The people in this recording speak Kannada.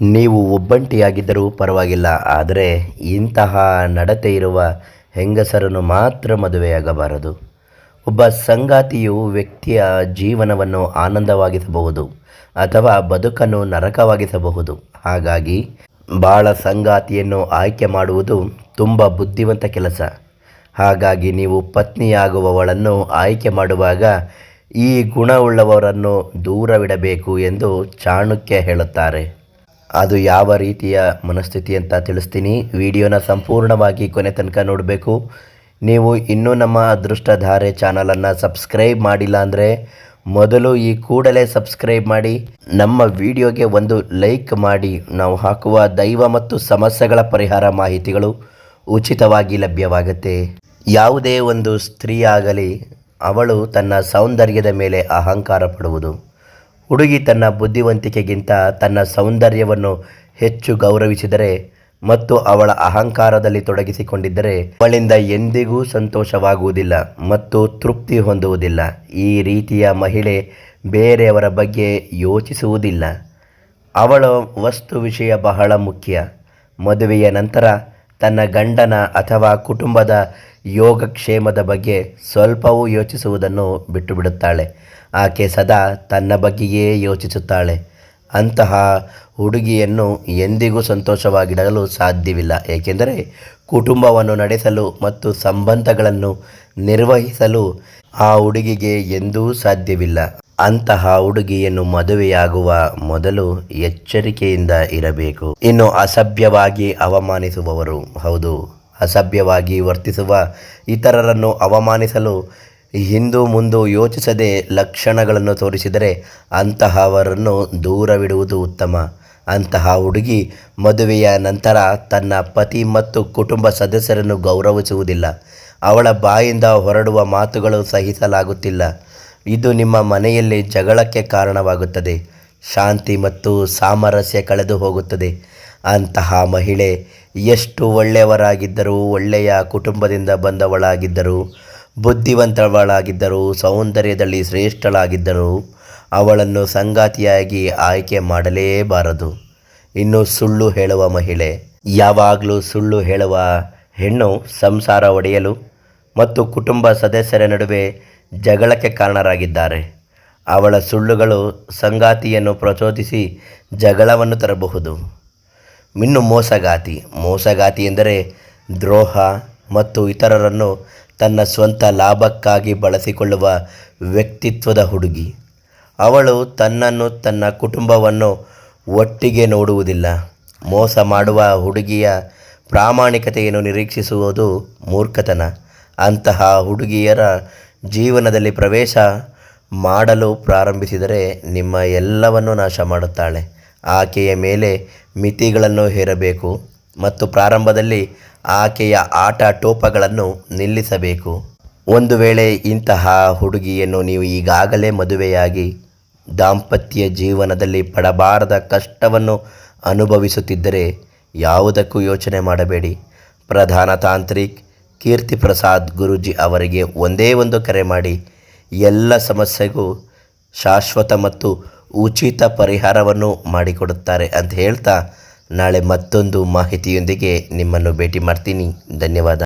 ನೀವು ಒಬ್ಬಂಟಿಯಾಗಿದ್ದರೂ ಪರವಾಗಿಲ್ಲ, ಆದರೆ ಇಂತಹ ನಡತೆ ಇರುವ ಹೆಂಗಸರನ್ನು ಮಾತ್ರ ಮದುವೆಯಾಗಬಾರದು. ಒಬ್ಬ ಸಂಗಾತಿಯು ವ್ಯಕ್ತಿಯ ಜೀವನವನ್ನು ಆನಂದವಾಗಿಸಬಹುದು ಅಥವಾ ಬದುಕನ್ನು ನರಕವಾಗಿಸಬಹುದು. ಹಾಗಾಗಿ ಬಾಳ ಸಂಗಾತಿಯನ್ನು ಆಯ್ಕೆ ಮಾಡುವುದು ತುಂಬ ಬುದ್ಧಿವಂತ ಕೆಲಸ. ಹಾಗಾಗಿ ನೀವು ಪತ್ನಿಯಾಗುವವಳನ್ನು ಆಯ್ಕೆ ಮಾಡುವಾಗ ಈ ಗುಣವುಳ್ಳವರನ್ನು ದೂರವಿಡಬೇಕು ಎಂದು ಚಾಣಕ್ಯ ಹೇಳುತ್ತಾರೆ. ಅದು ಯಾವ ರೀತಿಯ ಮನಸ್ಥಿತಿ ಅಂತ ತಿಳಿಸ್ತೀನಿ. ವಿಡಿಯೋನ ಸಂಪೂರ್ಣವಾಗಿ ಕೊನೆ ತನಕ ನೋಡಬೇಕು. ನೀವು ಇನ್ನೂ ನಮ್ಮ ಅದೃಷ್ಟಧಾರೆ ಚಾನಲನ್ನು ಸಬ್ಸ್ಕ್ರೈಬ್ ಮಾಡಿಲ್ಲ ಅಂದರೆ ಮೊದಲು ಈ ಕೂಡಲೇ ಸಬ್ಸ್ಕ್ರೈಬ್ ಮಾಡಿ, ನಮ್ಮ ವಿಡಿಯೋಗೆ ಒಂದು ಲೈಕ್ ಮಾಡಿ. ನಾವು ಹಾಕುವ ದೈವ ಮತ್ತು ಸಮಸ್ಯೆಗಳ ಪರಿಹಾರ ಮಾಹಿತಿಗಳು ಉಚಿತವಾಗಿ ಲಭ್ಯವಾಗುತ್ತೆ. ಯಾವುದೇ ಒಂದು ಸ್ತ್ರೀಯಾಗಲಿ ಅವಳು ತನ್ನ ಸೌಂದರ್ಯದ ಮೇಲೆ ಅಹಂಕಾರ ಪಡುವುದು. ಹುಡುಗಿ ತನ್ನ ಬುದ್ಧಿವಂತಿಕೆಗಿಂತ ತನ್ನ ಸೌಂದರ್ಯವನ್ನು ಹೆಚ್ಚು ಗೌರವಿಸಿದರೆ ಮತ್ತು ಅವಳ ಅಹಂಕಾರದಲ್ಲಿ ತೊಡಗಿಸಿಕೊಂಡಿದ್ದರೆ ಅವಳಿಂದ ಎಂದಿಗೂ ಸಂತೋಷವಾಗುವುದಿಲ್ಲ ಮತ್ತು ತೃಪ್ತಿ ಹೊಂದುವುದಿಲ್ಲ. ಈ ರೀತಿಯ ಮಹಿಳೆ ಬೇರೆಯವರ ಬಗ್ಗೆ ಯೋಚಿಸುವುದಿಲ್ಲ. ಅವಳ ವಸ್ತು ವಿಷಯ ಬಹಳ ಮುಖ್ಯ. ಮದುವೆಯ ನಂತರ ತನ್ನ ಗಂಡನ ಅಥವಾ ಕುಟುಂಬದ ಯೋಗಕ್ಷೇಮದ ಬಗ್ಗೆ ಸ್ವಲ್ಪವೂ ಯೋಚಿಸುವುದನ್ನು ಬಿಟ್ಟು ಬಿಡುತ್ತಾಳೆ ಆಕೆ ಸದಾ ತನ್ನ ಬಗ್ಗೆಯೇ ಯೋಚಿಸುತ್ತಾಳೆ. ಅಂತಹ ಹುಡುಗಿಯನ್ನು ಎಂದಿಗೂ ಸಂತೋಷವಾಗಿಡಲು ಸಾಧ್ಯವಿಲ್ಲ. ಏಕೆಂದರೆ ಕುಟುಂಬವನ್ನು ನಡೆಸಲು ಮತ್ತು ಸಂಬಂಧಗಳನ್ನು ನಿರ್ವಹಿಸಲು ಆ ಹುಡುಗಿಗೆ ಎಂದೂ ಸಾಧ್ಯವಿಲ್ಲ. ಅಂತಹ ಹುಡುಗಿಯನ್ನು ಮದುವೆಯಾಗುವ ಮೊದಲು ಎಚ್ಚರಿಕೆಯಿಂದ ಇರಬೇಕು. ಇನ್ನು ಅಸಭ್ಯವಾಗಿ ಅವಮಾನಿಸುವವರು, ಹೌದು, ಅಸಭ್ಯವಾಗಿ ವರ್ತಿಸುವ ಇತರರನ್ನು ಅವಮಾನಿಸಲು ಹಿಂದು ಮುಂದು ಯೋಚಿಸದೆ ಲಕ್ಷಣಗಳನ್ನು ತೋರಿಸಿದರೆ ಅಂತಹವರನ್ನು ದೂರವಿಡುವುದು ಉತ್ತಮ. ಅಂತಹ ಹುಡುಗಿ ಮದುವೆಯ ನಂತರ ತನ್ನ ಪತಿ ಮತ್ತು ಕುಟುಂಬ ಸದಸ್ಯರನ್ನು ಗೌರವಿಸುವುದಿಲ್ಲ. ಅವಳ ಬಾಯಿಂದ ಹೊರಡುವ ಮಾತುಗಳು ಸಹಿಸಲಾಗುತ್ತಿಲ್ಲ. ಇದು ನಿಮ್ಮ ಮನೆಯಲ್ಲಿ ಜಗಳಕ್ಕೆ ಕಾರಣವಾಗುತ್ತದೆ. ಶಾಂತಿ ಮತ್ತು ಸಾಮರಸ್ಯ ಕಳೆದು ಹೋಗುತ್ತದೆ. ಅಂತಹ ಮಹಿಳೆ ಎಷ್ಟು ಒಳ್ಳೆಯವರಾಗಿದ್ದರೂ, ಒಳ್ಳೆಯ ಕುಟುಂಬದಿಂದ ಬಂದವಳಾಗಿದ್ದರು ಬುದ್ಧಿವಂತವಳಾಗಿದ್ದರೂ ಸೌಂದರ್ಯದಲ್ಲಿ ಶ್ರೇಷ್ಠಳಾಗಿದ್ದರೂ, ಅವಳನ್ನು ಸಂಗಾತಿಯಾಗಿ ಆಯ್ಕೆ ಮಾಡಲೇಬಾರದು. ಇನ್ನು ಸುಳ್ಳು ಹೇಳುವ ಮಹಿಳೆ, ಯಾವಾಗಲೂ ಸುಳ್ಳು ಹೇಳುವ ಹೆಣ್ಣು ಸಂಸಾರ ಒಡೆಯಲು ಮತ್ತು ಕುಟುಂಬ ಸದಸ್ಯರ ನಡುವೆ ಜಗಳಕ್ಕೆ ಕಾರಣರಾಗಿದ್ದಾರೆ. ಅವಳ ಸುಳ್ಳುಗಳು ಸಂಗಾತಿಯನ್ನು ಪ್ರಚೋದಿಸಿ ಜಗಳವನ್ನು ತರಬಹುದು. ಇನ್ನು ಮೋಸಗಾತಿ. ಮೋಸಗಾತಿ ಎಂದರೆ ದ್ರೋಹ ಮತ್ತು ಇತರರನ್ನು ತನ್ನ ಸ್ವಂತ ಲಾಭಕ್ಕಾಗಿ ಬಳಸಿಕೊಳ್ಳುವ ವ್ಯಕ್ತಿತ್ವದ ಹುಡುಗಿ. ಅವಳು ತನ್ನನ್ನು ತನ್ನ ಕುಟುಂಬವನ್ನು ಒಟ್ಟಿಗೆ ನೋಡುವುದಿಲ್ಲ. ಮೋಸ ಮಾಡುವ ಹುಡುಗಿಯ ಪ್ರಾಮಾಣಿಕತೆಯನ್ನು ನಿರೀಕ್ಷಿಸುವುದು ಮೂರ್ಖತನ. ಅಂತಹ ಹುಡುಗಿಯರ ಜೀವನದಲ್ಲಿ ಪ್ರವೇಶ ಮಾಡಲು ಪ್ರಾರಂಭಿಸಿದರೆ ನಿಮ್ಮ ಎಲ್ಲವನ್ನು ನಾಶ ಮಾಡುತ್ತಾಳೆ. ಆಕೆಯ ಮೇಲೆ ಮಿತಿಗಳನ್ನು ಹೇರಬೇಕು ಮತ್ತು ಪ್ರಾರಂಭದಲ್ಲಿ ಆಕೆಯ ಆಟ ಟೋಪಗಳನ್ನು ನಿಲ್ಲಿಸಬೇಕು. ಒಂದು ವೇಳೆ ಇಂತಹ ಹುಡುಗಿಯನ್ನು ನೀವು ಈಗಾಗಲೇ ಮದುವೆಯಾಗಿ ದಾಂಪತ್ಯ ಜೀವನದಲ್ಲಿ ಪಡಬಾರದ ಕಷ್ಟವನ್ನು ಅನುಭವಿಸುತ್ತಿದ್ದರೆ ಯಾವುದಕ್ಕೂ ಯೋಚನೆ ಮಾಡಬೇಡಿ. ಪ್ರಧಾನ ತಾಂತ್ರಿಕ್ ಕೀರ್ತಿ ಪ್ರಸಾದ್ ಗುರೂಜಿ ಅವರಿಗೆ ಒಂದೇ ಒಂದು ಕರೆ ಮಾಡಿ, ಎಲ್ಲ ಸಮಸ್ಯೆಗೂ ಶಾಶ್ವತ ಮತ್ತು ಉಚಿತ ಪರಿಹಾರವನ್ನು ಮಾಡಿಕೊಡುತ್ತಾರೆ ಅಂತ ಹೇಳ್ತಾ ನಾಳೆ ಮತ್ತೊಂದು ಮಾಹಿತಿಯೊಂದಿಗೆ ನಿಮ್ಮನ್ನು ಭೇಟಿ ಮಾಡ್ತೀನಿ. ಧನ್ಯವಾದ.